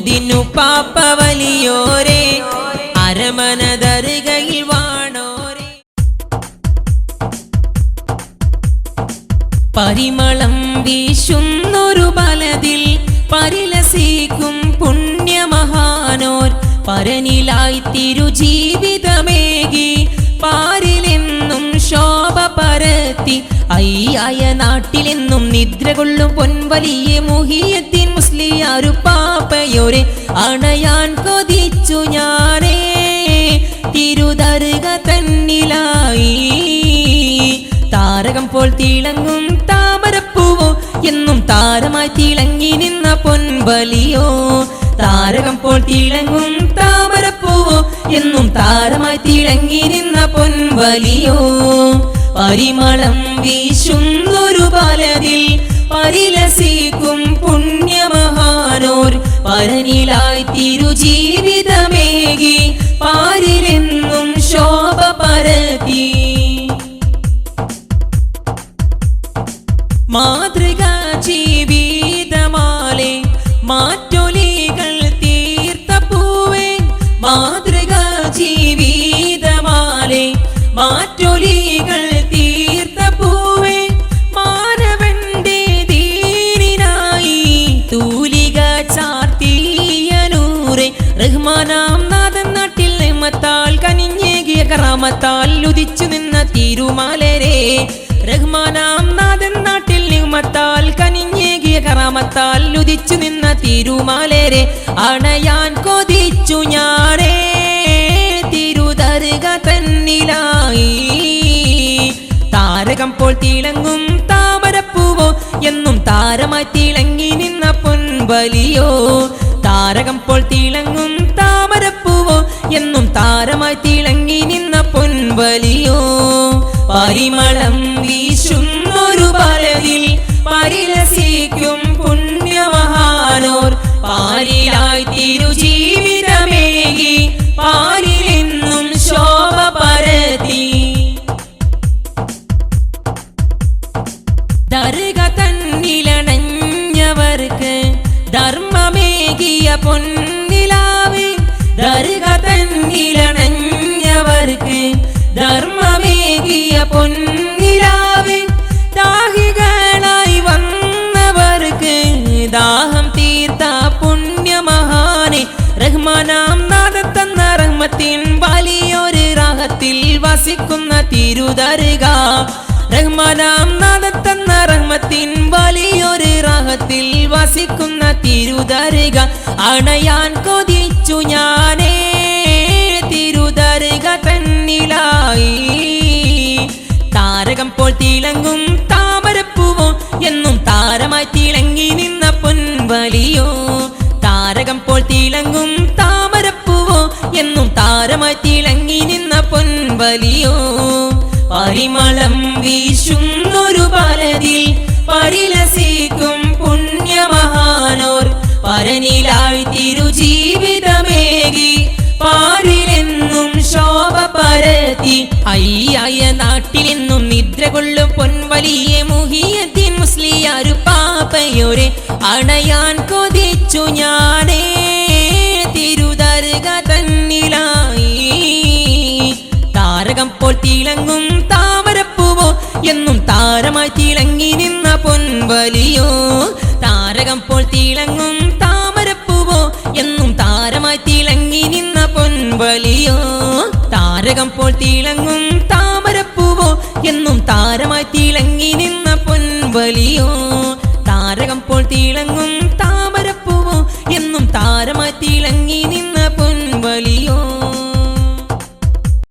മുഹിയദ്ദിനു പാപ്പ വലിയോരെ അരമന ദർഗയിൽ വാണോരെ. പരിമളം വീശുന്നൊരു ബലതിൽ പരിലസിക്കും പുണ്യമഹാനോർ. പരനിലായി തിരുജീവിതമേകി പാരിലെന്നും ശോഭ പരത്തി. അയ്യായ നാട്ടിലെന്നും നിദ്രകൊള്ളും പൊൻവലിയെ മുഹിയത്തിൻ മുസ്ലിയാരു പാപ്പയൊരു അണയാൻ കൊതിച്ചു ഞാനേ. തിരുതരുക തന്നിലായി. താരകം പോൽ തിളങ്ങും താമരപ്പൂവോ എന്നും താരമായി തിളങ്ങി നിന്ന പൊൻവലിയോ. താരകം പോൽ തിളങ്ങും താമരപ്പൂവോ എന്നും താരമായി തിളങ്ങി നിന്ന പൊൻവലിയോ. പരിമളം വീശുന്നൊരു ബാലതിൽ പരനിലായി തിരുജീവിതമേകി പാരിലെന്നും ശോഭ പരത്തി മാതൃക ജീവിതമാലെ മാറ്റൊലികൾ തീർത്ത പൂവേ മാതൃക ജീവിതമാലെ മാറ്റൊലികൾ റഹ്മാനാം നാഥൻ നാട്ടിൽ നിമത്താൽ കനിഞ്ഞേകിയ കറാമത്താൽ ഉദിച്ചു നിന്ന തിരുമാലരെ. റഹ്മാനാം നാഥൻ നാട്ടിൽ നിമത്താൽ കനിഞ്ഞേകിയ കറാമത്താൽ ഉദിച്ചു നിന്ന തിരുമാലരെ. അണയാൻ കൊതിച്ചു ഞാറേ തിരുതരുക തന്നിലായി. താരകം പോൽ തിളങ്ങും താമരപ്പൂവോ എന്നും താരമായി തിളങ്ങി നിന്ന പൊൻവലിയോ. താരകം പോൽ തിളങ്ങും താരമായി തിളങ്ങി നിന്ന പൊൻവലിയോ പരിമളം വീശുന്നൊരു ദാഹം തീർത്ത പുണ്യമഹാനെ. റഹ്മാനാം നാദത്തന്ന റഹ്മത്തിൻ വലിയൊരു രാഗത്തിൽ വസിക്കുന്ന തിരുതരുക. റഹ്മാനാം നാദത്തന്ന റഹ്മത്തിൻ വലിയൊരു രാഗത്തിൽ വസിക്കുന്ന തിരുതരുക. അണയാൻ കൊതിച്ചു ഞാനേ തിരുതരുക തന്നിലായി. താരകം പോൽ തിളങ്ങും തിളങ്ങി നിന്ന പൊൻവലിയോ? പരിമളം വീശുന്നൊരു പലതിൽ പരിലസിക്കും പുണ്യമഹാനോർ. പരനിലായി തിരുജീവിതമേകി പാരിലെന്നും ശോഭ പരത്തി അയ്യായ നാട്ടിലെന്നും നിദ്ര കൊള്ളും പൊൻവലിയെ മുഹിയത്തിൻ മുസ്ലിയാരു പാപ്പയോരെ അണയാൻ വലിയോ താരകം പോൽ തിളങ്ങും താമരപ്പൂവോ? എന്നും താരമായി തിളങ്ങി നിന്ന പൊൻവലിയോ? താരകം പോൽ തിളങ്ങും താമരപ്പൂവോ? എന്നും താരമായി തിളങ്ങി നിന്ന പൊൻവലിയോ? താരകം പോൽ തിളങ്ങും താമരപ്പൂവോ? എന്നും താരമായി തിളങ്ങി